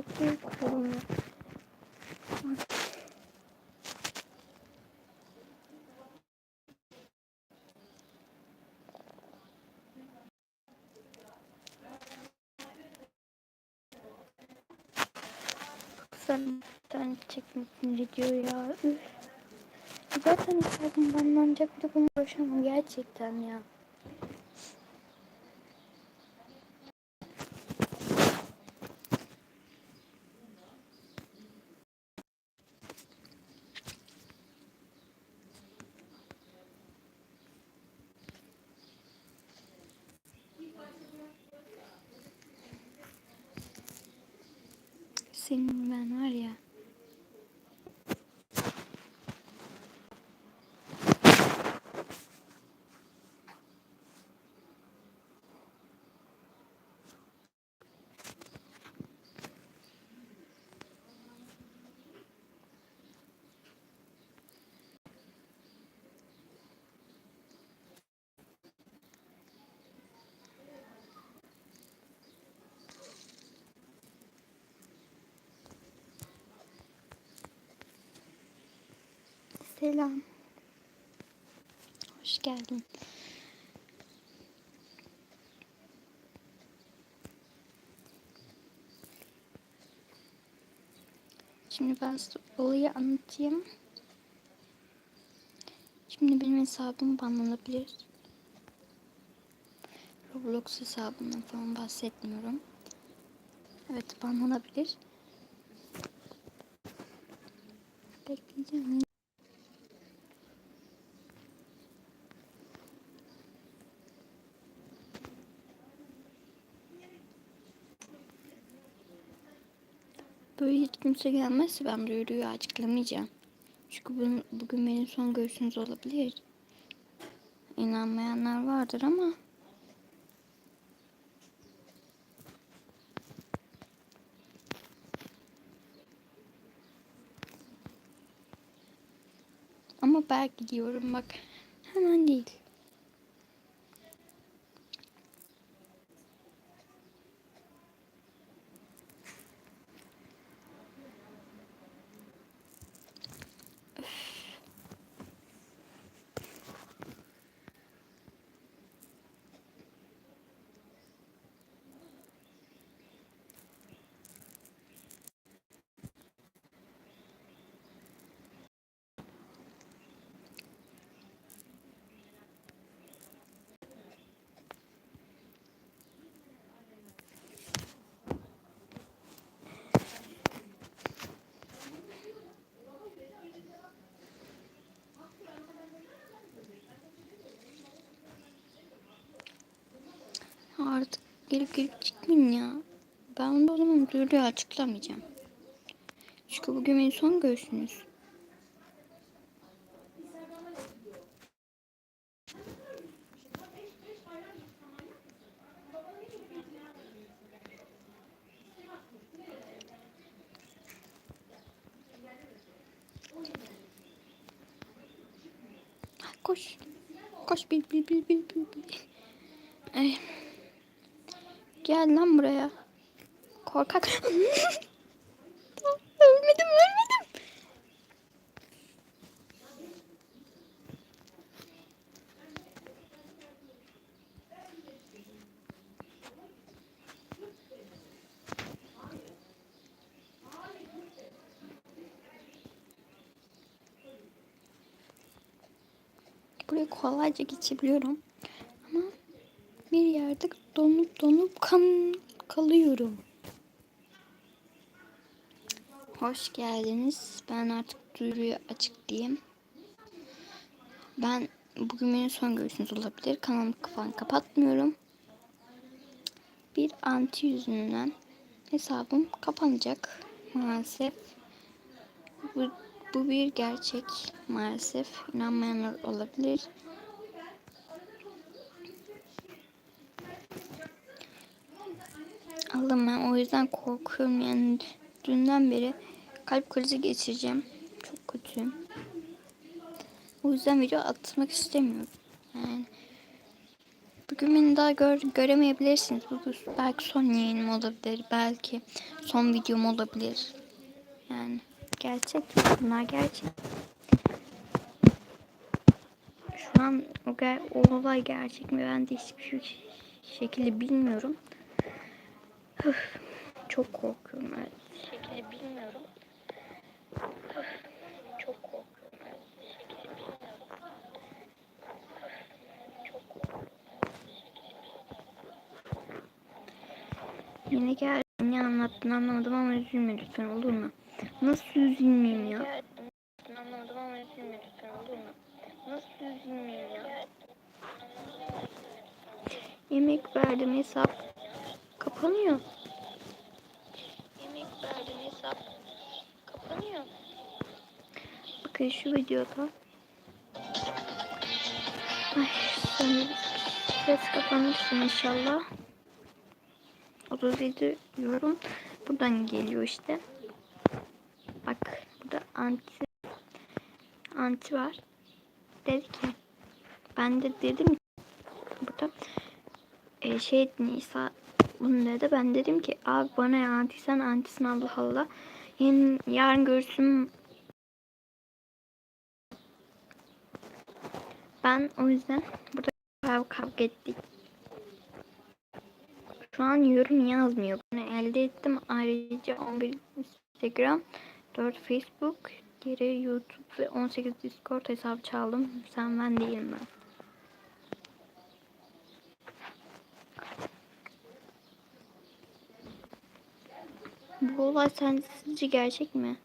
Çok korkuyorum ya. Sen bir tane çekmesin video ya. Üf. Zaten içeriden banlanacak bir de bunu uğraşamam gerçekten ya. Senin ben var ya. Selam. Hoş geldin. Şimdi ben size olayı anlatayım. Şimdi benim hesabım banlanabilir. Roblox hesabından falan bahsetmiyorum. Evet banlanabilir. Bekleyeceğim. Böyle hiç kimse gelmezse ben duyuruyu açıklamayacağım. Çünkü bugün, bugün benim son görüşünüz olabilir. İnanmayanlar vardır ama ama belki diyorum bak hemen değil. Artık gelip gelip çıkmayın ya. Ben de o zaman duyuruyu açıklamayacağım. Çünkü bugün benim son görüşünüz. Koş. Koş bil bil bil bil. bil. Ay. Gel lan buraya. Korkak. ölmedim ölmedim. Buraya kolayca geçebiliyorum. Ama bir yerde donup donup kan kalıyorum. Hoş geldiniz. Ben artık duyuruyu açıklayayım. Ben bugün benim son görüşünüz olabilir. Kanalımı falan kapatmıyorum. Bir anti yüzünden hesabım kapanacak maalesef. Bu, bu bir gerçek maalesef. İnanmayanlar olabilir. Allah'ım ben o yüzden korkuyorum yani dünden beri kalp krizi geçireceğim. Çok kötüyüm. O yüzden video atmak istemiyorum. Yani Bugün beni daha gör, göremeyebilirsiniz. Bu belki son yayınım olabilir. Belki son videom olabilir. Yani gerçek. Bunlar gerçek. Şu an o, o olay gerçek mi ben de hiçbir şekilde bilmiyorum. Çok korkuyorum evet. Şekilde bilmiyorum. Çok korkuyorum. Şekilde bilmiyorum. Üf, çok korkuyorum. Yine geldim. Ne anlattın anlamadım ama üzülme lütfen olur mu? Nasıl üzülmeyeyim ya? Anlamadım ama üzülme lütfen olur mu? Nasıl üzülmeyeyim ya? Yemek verdim hesap kapanıyor. Yemek verdim hesap kapanıyor. Bakın şu videoda. Ay sen ses kapanırsın inşallah. 37 yorum buradan geliyor işte. Bak burada anti anti var. Dedi ki ben de dedim ki burada e, şey Nisa bunu dedi. Ben dedim ki abi bana ya anti sen antisin Allah Allah. Yani yarın görüşüm ben o yüzden burada kavga, kavga ettik. Şu an yorum yazmıyor. Bunu elde ettim. Ayrıca 11 Instagram, 4 Facebook, geri YouTube ve 18 Discord hesabı çaldım. Sen ben değilim ben. Bu olay sizce gerçek mi?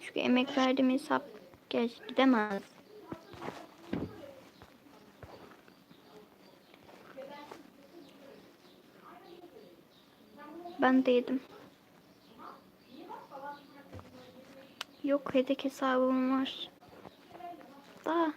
Çünkü emek verdiğim hesap gerçek gidemez. Ben de yedim. Yok hedek hesabım var. Daha.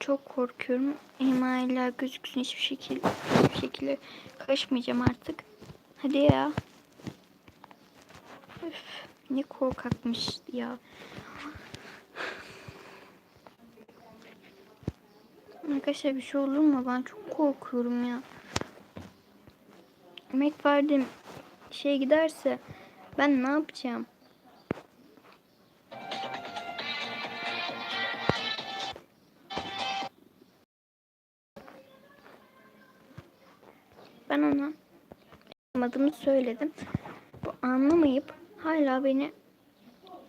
Çok korkuyorum. Emailler gözüksün hiçbir şekilde hiçbir şekilde kaçmayacağım artık. Hadi ya. Üf, ne korkakmış ya. Arkadaşlar bir şey olur mu? Ben çok korkuyorum ya. Emek verdim şey giderse ben ne yapacağım? Anlamadığımı söyledim. Bu anlamayıp hala beni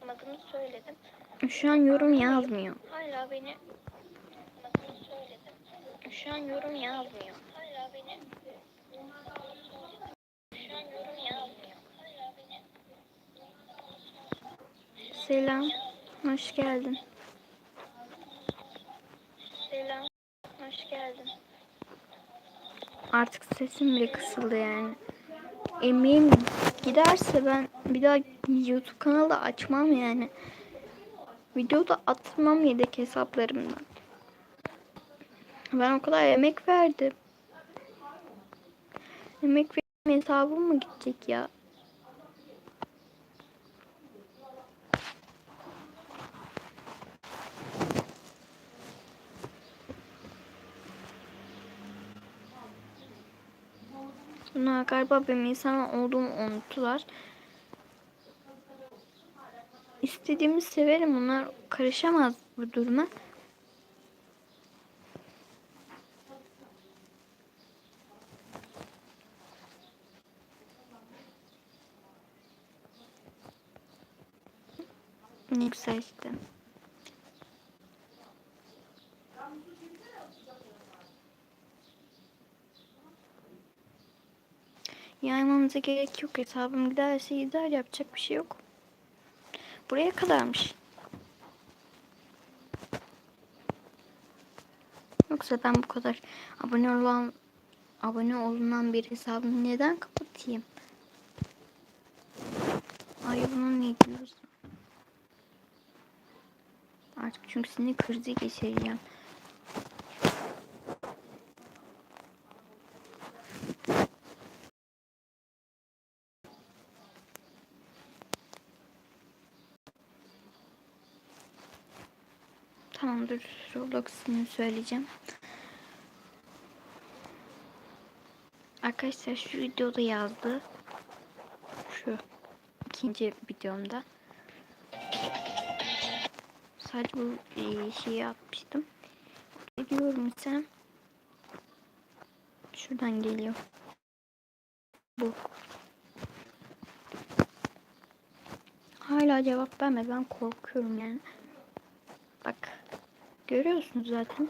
anlamadığımı söyledim. Şu an yorum yazmıyor. Hala beni. Şu an yorum yazmıyor. Hala beni şu an yorum yazmıyor. Selam. Hoş geldin. Selam. Hoş geldin. Artık sesim bile kısıldı yani. Emeğim giderse ben bir daha YouTube kanalı açmam yani. Video da atmam yedek hesaplarımdan. Ben o kadar emek verdim. Emek verdim hesabım mı gidecek ya? Bunlar galiba benim insan olduğumu unuttular. İstediğimi severim. Bunlar karışamaz bu duruma. Ne güzel işte. Yaymamıza gerek yok. Hesabım giderse gider. Yapacak bir şey yok. Buraya kadarmış. Yoksa ben bu kadar abone olan abone olunan bir hesabımı neden kapatayım? Ay bunu ne diyorsun? Artık çünkü seni krizi geçireceğim. Tamamdır. Roblox ismini söyleyeceğim. Arkadaşlar şu videoda yazdı. Şu ikinci videomda. Sadece bu e, şeyi atmıştım. Biliyorum sen. Şuradan geliyor. Bu. Hala cevap vermedi. Ben korkuyorum yani. Görüyorsunuz zaten.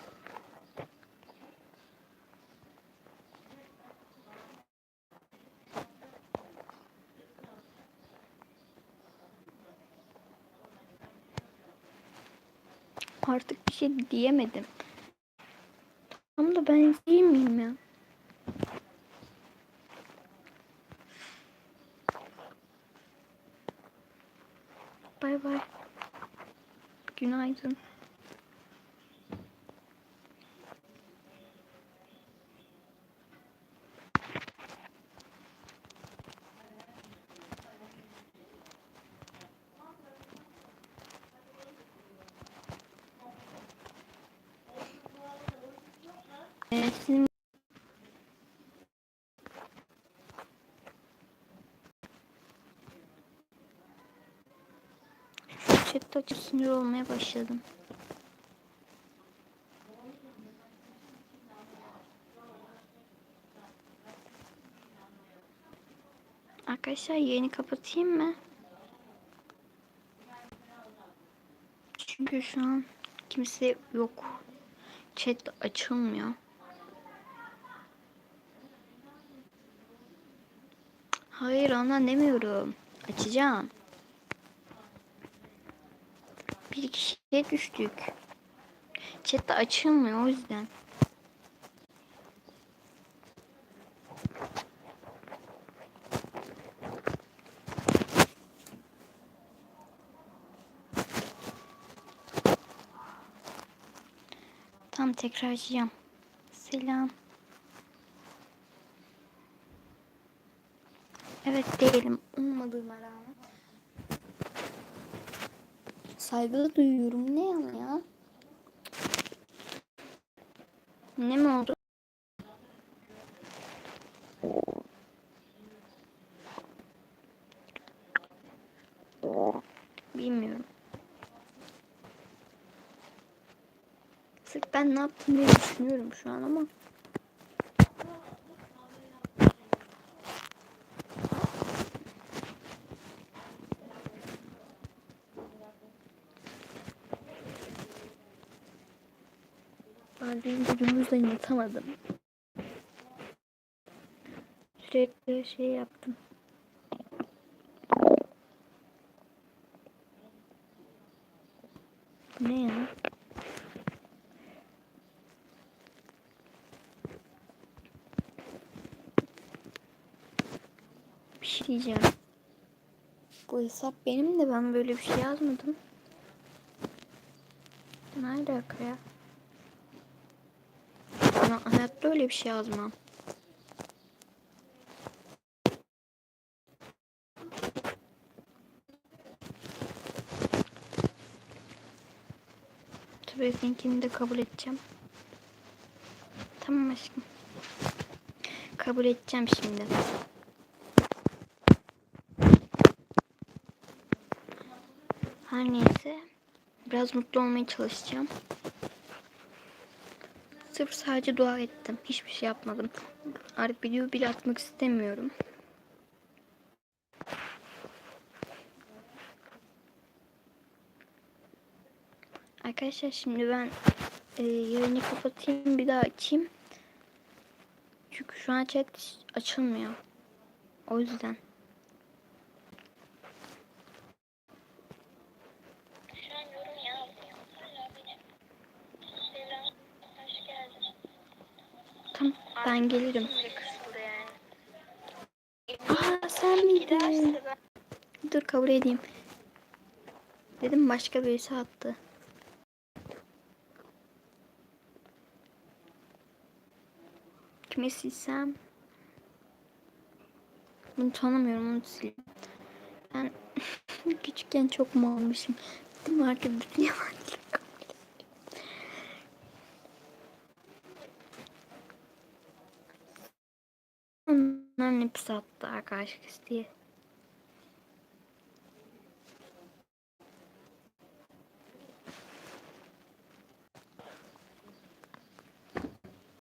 Artık bir şey diyemedim. Tam da ben değil miyim ya? Bay bay. Günaydın. Şu chatte açıp sinir olmaya başladım. Arkadaşlar yayını kapatayım mı? Çünkü şu an kimse yok. Chat açılmıyor. Hayır ondan demiyorum. Açacağım. Bir kişiye düştük. Chat de açılmıyor o yüzden. Tam tekrar açacağım. Selam. Evet değilim. Olmadığıma rağmen. Saygılı duyuyorum. Ne yani ya? Ne mi oldu? Bilmiyorum. Sırf ben ne yaptım diye düşünüyorum şu an ama. Dün gücümüzle yatamadım. Sürekli şey yaptım. Ne ya? Bir şey diyeceğim. Bu hesap benim de ben böyle bir şey yazmadım. Ne alaka ya? Ben hayatta öyle bir şey yazmam. Tabii seninkini de kabul edeceğim. Tamam aşkım. Kabul edeceğim şimdi. Her neyse. Biraz mutlu olmaya çalışacağım. Sırf sadece dua ettim. Hiçbir şey yapmadım. Artık video bile atmak istemiyorum. Arkadaşlar şimdi ben e, yayını kapatayım bir daha açayım. Çünkü şu an chat açılmıyor. O yüzden. Şu an yorum yazmıyor. Hala benim. Selam, hoş geldin. Tamam ben gelirim. Aa sen miydin? Dur kabul edeyim. Dedim başka birisi attı. Kime silsem? Bunu tanımıyorum onu sil. Ben küçükken çok malmışım. Değil mi arkadaşlar? Yabancılık kabul ediyorum. beni pis attı arkadaşlık isteği.